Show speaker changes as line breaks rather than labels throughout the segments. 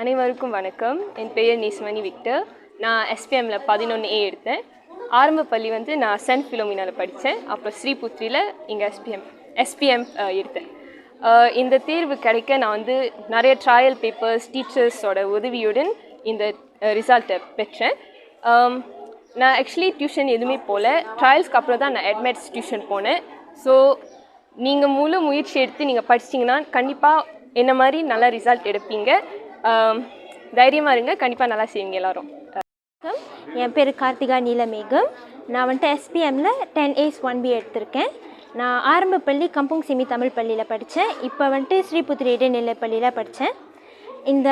அனைவருக்கும் வணக்கம். என் பெயர் நீஸ்மணி விக்டர். நான் எஸ்பிஎம்மில் பதினொன்று ஏ எடுத்தேன். ஆரம்ப பள்ளி வந்து நான் சென்ட் ஃபிலோமினாவில் படித்தேன் அப்புறம் ஸ்ரீபுத்திரியில் இங்கே எஸ்பிஎம் எஸ்பிஎம் எடுத்தேன். இந்த தேர்வு கிடைக்க நான் வந்து நிறைய ட்ரையல் பேப்பர்ஸ் டீச்சர்ஸோட உதவியுடன் இந்த ரிசல்ட்டை பெற்றேன். நான் ஆக்சுவலி டியூஷன் எதுவுமே போகல ட்ரையல்ஸ்க்கு அப்புறம் தான் நான் அட்மெட்ஸ் டியூஷன் போனேன். ஸோ நீங்கள் முழு முயற்சி எடுத்து நீங்கள் படிச்சிங்கன்னா கண்டிப்பாக என்ன மாதிரி நல்ல ரிசல்ட் எடுப்பீங்க? தைரியமாக தைரியமா இருங்க. கண்டிப்பாக நல்லா செய்வீங்க எல்லாரும்.
என் பேர் கார்த்திகா நீலமேகம். நான் வந்துட்டு எஸ்பிஎம்மில் டென் ஏஸ் ஒன் பி எடுத்திருக்கேன். நான் ஆரம்ப பள்ளி கம்பங் சிமி தமிழ் பள்ளியில் படித்தேன் இப்போ வந்துட்டு ஸ்ரீபுத்திரி இடைநிலை பள்ளியில் படித்தேன் இந்த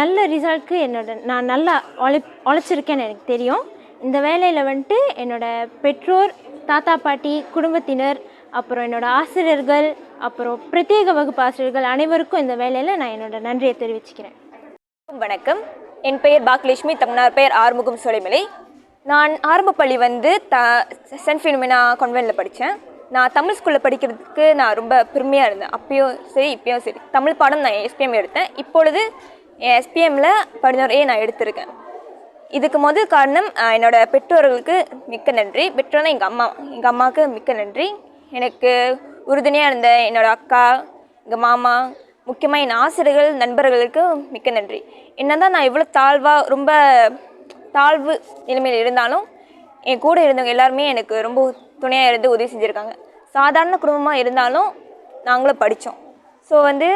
நல்ல ரிசல்ட்க்கு என்னோட நான் நல்லா உழை உழைச்சிருக்கேன்னு எனக்கு தெரியும். இந்த வேலையில் வந்துட்டு என்னோடய பெற்றோர் தாத்தா பாட்டி குடும்பத்தினர் அப்புறம் என்னோடய ஆசிரியர்கள் அப்புறம் பிரத்யேக வகுப்பு ஆசிரியர்கள் அனைவருக்கும் இந்த வேலையில் நான் என்னோட நன்றியை தெரிவிச்சுக்கிறேன்.
வணக்கம். என் பெயர் பாக்லட்சுமி தமிழ்நாடு பெயர் ஆறுமுகம் சோலைமலை. நான் ஆரம்ப பள்ளி வந்து த சென்ட் ஃபிலிமினா கான்வென்ட்டில் படித்தேன் நான் தமிழ் ஸ்கூலில் படிக்கிறதுக்கு நான் ரொம்ப பெருமையாக இருந்தேன். அப்பயும் சரி இப்பயும் சரி. தமிழ் பாடம் நான் எஸ்பிஎம் எடுத்தேன். இப்பொழுது என் எஸ்பிஎம்மில் பதினோரையே நான் எடுத்திருக்கேன். இதுக்கு முதல் காரணம் என்னோடய பெற்றோர்களுக்கு மிக்க நன்றி. பெற்றோர்னா எங்கள் அம்மா எங்கள் அம்மாவுக்கு மிக்க நன்றி. எனக்கு உறுதுணையாக இருந்த என்னோடய அக்கா எங்கள் மாமா முக்கியமாக என் ஆசிரியர்கள் நண்பர்களுக்கு மிக்க நன்றி. என்ன தான் நான் இவ்வளோ தாழ்வாக ரொம்ப தாழ்வு நிலைமையில் இருந்தாலும் என் கூட இருந்தவங்க எல்லாருமே எனக்கு ரொம்ப துணையாக இருந்து உதவி செஞ்சுருக்காங்க. சாதாரண குடும்பமாக இருந்தாலும் நாங்களும் படித்தோம் ஸோ வந்து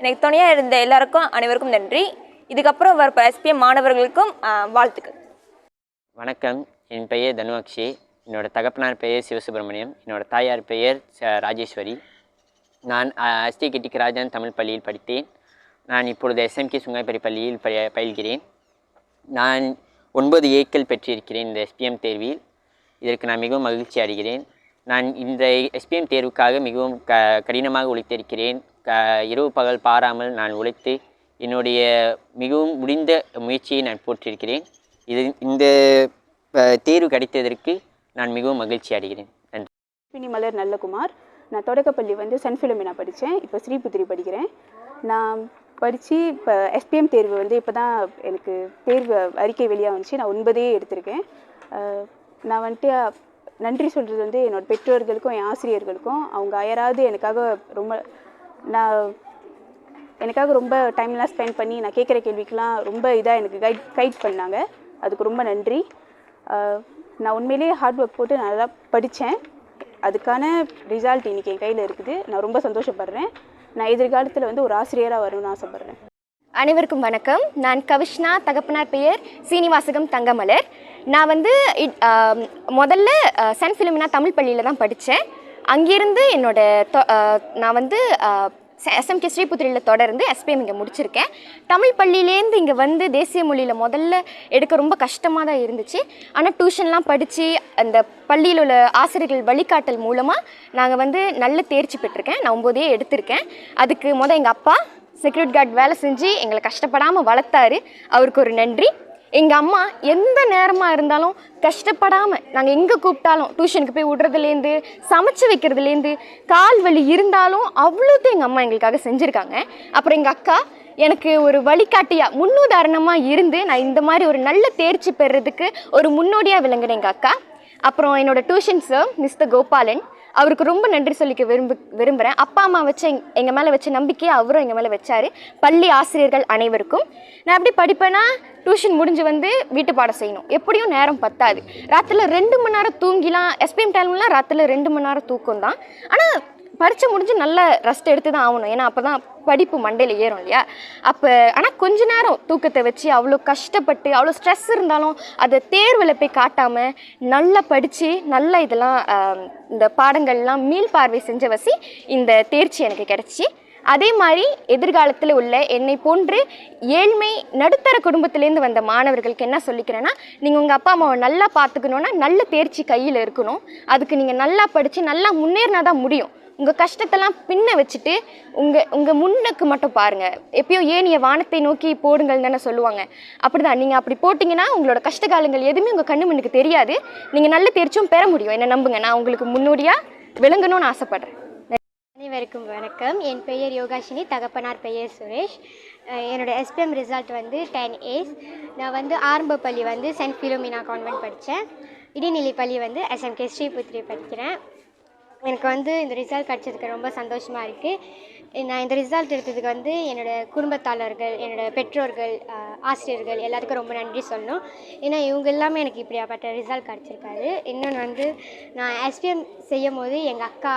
எனக்கு துணையாக இருந்த எல்லாருக்கும் அனைவருக்கும் நன்றி. இதுக்கப்புறம் வர எஸ்பிஎம் மாணவர்களுக்கும் வாழ்த்துக்கள்.
வணக்கம். என் பெயர் தனுவாக்ஷி. என்னோட தகப்பனார் பெயர் சிவசுப்பிரமணியம். என்னோட தாயார் பெயர் ச- ராஜேஸ்வரி. நான் எஸ்டி கிட்டிக்கராஜன் தமிழ் பள்ளியில் படித்தேன். நான் இப்பொழுது எஸ்எம்கே சுங்காய்பரி பள்ளியில் பய பயில்கிறேன். நான் ஒன்பது ஏக்கள் பெற்றிருக்கிறேன் இந்த எஸ்பிஎம் தேர்வில். இதற்கு நான் மிகவும் மகிழ்ச்சி அடைகிறேன். நான் இந்த எஸ்பிஎம் தேர்வுக்காக மிகவும் க கடினமாக உழைத்திருக்கிறேன். க இரவு பகல் பாராமல் நான் உழைத்து என்னுடைய மிகவும் முடிந்த முயற்சியை நான் போற்றிருக்கிறேன். இது இந்த தேர்வு கிடைத்ததற்கு நான் மிகவும் மகிழ்ச்சி அடைகிறேன். நன்றி.
பினி மலர் நல்லகுமார். நான் தொடக்கப்பள்ளி வந்து சென்ட் ஃபிலமினா படித்தேன். இப்போ ஸ்ரீபுத்திரி படிக்கிறேன். நான் படித்து இப்போ எஸ்பிஎம் தேர்வு வந்து இப்போ தான் எனக்கு தேர்வு அறிக்கை வெளியாக வந்துச்சு. நான் ஒன்பதே எடுத்திருக்கேன். நான் வந்துட்டு நன்றி சொல்கிறது வந்து என்னோட பெற்றோர்களுக்கும் என் ஆசிரியர்களுக்கும். அவங்க அயராது எனக்காக ரொம்ப நான் எனக்காக ரொம்ப டைம்லாம் ஸ்பெண்ட் பண்ணி நான் கேட்குற கேள்விக்கெலாம் ரொம்ப இதாக எனக்கு கைட் கைட் பண்ணாங்க. அதுக்கு ரொம்ப நன்றி. நான் உண்மையிலேயே ஹார்ட் ஒர்க் போட்டு நல்லா படித்தேன் அதுக்கான ரிசல்ட் இன்றைக்கி என் கையில் இருக்குது. நான் ரொம்ப சந்தோஷப்படுறேன். நான் எதிர்காலத்தில் வந்து ஒரு ஆசிரியராக வரணும்னு ஆசைப்பட்றேன்.
அனைவருக்கும் வணக்கம். நான் கவிஷ்ணா தகப்பனார் பெயர் சீனிவாசகம் தங்கமலர். நான் வந்து இட்- முதல்ல சன் ஃபிலிமினா தமிழ் பள்ளியில் தான் படித்தேன் அங்கேருந்து என்னோட நான் வந்து எஸ்எம்கே ஸ்ரீபுத்திரியில் தொடர்ந்து எஸ்பிஎம் இங்கே முடிச்சிருக்கேன். தமிழ் பள்ளியிலேருந்து இங்கே வந்து தேசிய மொழியில் முதல்ல எடுக்க ரொம்ப கஷ்டமாக தான் இருந்துச்சு. ஆனால் டியூஷன்லாம் படித்து அந்த பள்ளியில் உள்ள ஆசிரியர்கள் வழிகாட்டல் மூலமாக நாங்கள் வந்து நல்ல தேர்ச்சி பெற்றிருக்கேன். நான் ஒம்போதே எடுத்திருக்கேன். அதுக்கு முத எங்கள் அப்பா செக்யூரிட்டி கார்டு வேலை செஞ்சு எங்களை கஷ்டப்படாமல் வளர்த்தாரு. அவருக்கு ஒரு நன்றி. எங்கள் அம்மா எந்த நேரமாக இருந்தாலும் கஷ்டப்படாமல் நாங்கள் எங்கே கூப்பிட்டாலும் டியூஷனுக்கு போய் விடுறதுலேருந்து சமைச்சு வைக்கிறதுலேருந்து கால் வலி இருந்தாலும் அவ்வளோத்தையும் எங்கள் அம்மா எங்களுக்காக செஞ்சுருக்காங்க. அப்புறம் எங்கள் அக்கா எனக்கு ஒரு வழிகாட்டியாக முன்னுதாரணமாக இருந்து நான் இந்த மாதிரி ஒரு நல்ல தேர்ச்சி பெறுறதுக்கு ஒரு முன்னோடியாக விளங்குனேன் எங்கள் அக்கா. அப்புறம் என்னோட டியூஷன் சார் மிஸ்டர் கோபாலன். அவருக்கு ரொம்ப நன்றி சொல்லிக்க விரும்பு விரும்புகிறேன் அப்பா அம்மா வச்ச எங் எங்கள் மேலே வச்ச நம்பிக்கையை அவரும் எங்கள் மேலே வச்சார். பள்ளி ஆசிரியர்கள் அனைவருக்கும். நான் எப்படி படிப்பேன்னா டியூஷன் முடிஞ்சு வந்து வீட்டு பாடம் செய்யணும். எப்படியும் நேரம் பத்தாது. ராத்திரில ரெண்டு மணி நேரம் தூங்கிலாம் எஸ்பிஎம் டைம்லாம் ராத்திரில ரெண்டு மணி நேரம் தூக்கம் தான் ஆனால் பரீட்சை முடிஞ்சு நல்ல ரெஸ்ட் எடுத்து தான் ஆகணும். ஏன்னா அப்போ தான் படிப்பு மண்டையில் ஏறும் இல்லையா? அப்போ ஆனால் கொஞ்ச நேரம் தூக்கத்தை வச்சு அவ்வளோ கஷ்டப்பட்டு அவ்வளோ ஸ்ட்ரெஸ் இருந்தாலும் அதை தேர்வில் போய் காட்டாமல் நல்லா படித்து நல்லா இதெல்லாம் இந்த பாடங்கள்லாம் மீள் பார்வை செஞ்ச வசி இந்த தேர்ச்சி எனக்கு கிடச்சி. அதே மாதிரி எதிர்காலத்தில் உள்ள என்னை போன்று ஏழ்மை நடுத்தர குடும்பத்திலேருந்து வந்த மாணவர்களுக்கு என்ன சொல்லிக்கிறேன்னா நீங்கள் உங்கள் அப்பா அம்மாவை நல்லா பார்த்துக்கணுன்னா நல்ல தேர்ச்சி கையில் இருக்கணும். அதுக்கு நீங்கள் நல்லா படித்து நல்லா முன்னேறினா தான் முடியும். உங்கள் கஷ்டத்தெல்லாம் பின்ன வச்சுட்டு உங்கள் உங்கள் முன்னுக்கு மட்டும் பாருங்கள் எப்பயோ ஏனிய வானத்தை நோக்கி போடுங்கள் தானே சொல்லுவாங்க. அப்படிதான். நீங்கள் அப்படி போட்டிங்கன்னா உங்களோட கஷ்ட காலங்கள் எதுவுமே உங்கள் கண்ணு முன்னுக்கு தெரியாது. நீங்கள் நல்ல தேர்ச்சியும் பெற முடியும். என்ன நம்புங்க. நான் உங்களுக்கு முன்னோடியாக விளங்கணும்னு ஆசைப்பட்றேன்.
அனைவருக்கும் வணக்கம். என் பெயர் யோகாஷினி தகப்பனார் பெயர் சுரேஷ். என்னோடய என்னோட எஸ்பிஎம் ரிசல்ட் வந்து டென் ஏஸ் நான் வந்து ஆரம்ப பள்ளி வந்து சென்ட் ஃபிலோமினா கான்வென்ட் படித்தேன் இடைநிலை பள்ளி வந்து எஸ்எம்கே ஸ்ரீபுத்திரி படிக்கிறேன். எனக்கு வந்து இந்த ரிசல்ட் கிடச்சதுக்கு ரொம்ப சந்தோஷமாக இருக்குது நான் இந்த ரிசல்ட் எடுத்ததுக்கு வந்து என்னோடய குடும்பத்தாளர்கள் என்னோடய பெற்றோர்கள் ஆசிரியர்கள் எல்லாத்துக்கும் ரொம்ப நன்றி சொல்லணும். ஏன்னா இவங்க எல்லாமே எனக்கு இப்படியாப்பட்ட ரிசல்ட் கிடச்சிருக்காரு. இன்னொன்று வந்து நான் எஸ்பிஎம் செய்யும் போது எங்கள் அக்கா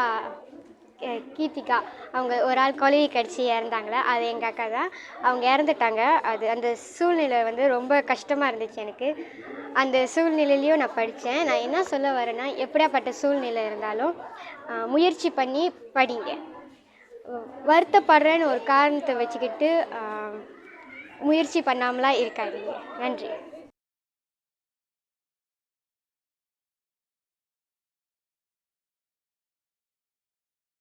கீர்த்திகா. அவங்க ஒரு ஆள் கொலை கடிச்சு இறந்தாங்களே அது எங்கள் அக்கா தான். அவங்க இறந்துட்டாங்க. அது அந்த சூழ்நிலை வந்து ரொம்ப கஷ்டமாக இருந்துச்சு எனக்கு. அந்த சூழ்நிலையிலையும் நான் படித்தேன் நான் என்ன சொல்ல வரேன்னா எப்படியாப்பட்ட சூழ்நிலை இருந்தாலும் முயற்சி பண்ணி படிங்க. வருத்தப்படுறேன்னு ஒரு காரணத்தை வச்சுக்கிட்டு முயற்சி பண்ணாமலாம் இருக்காதீங்க. நன்றி.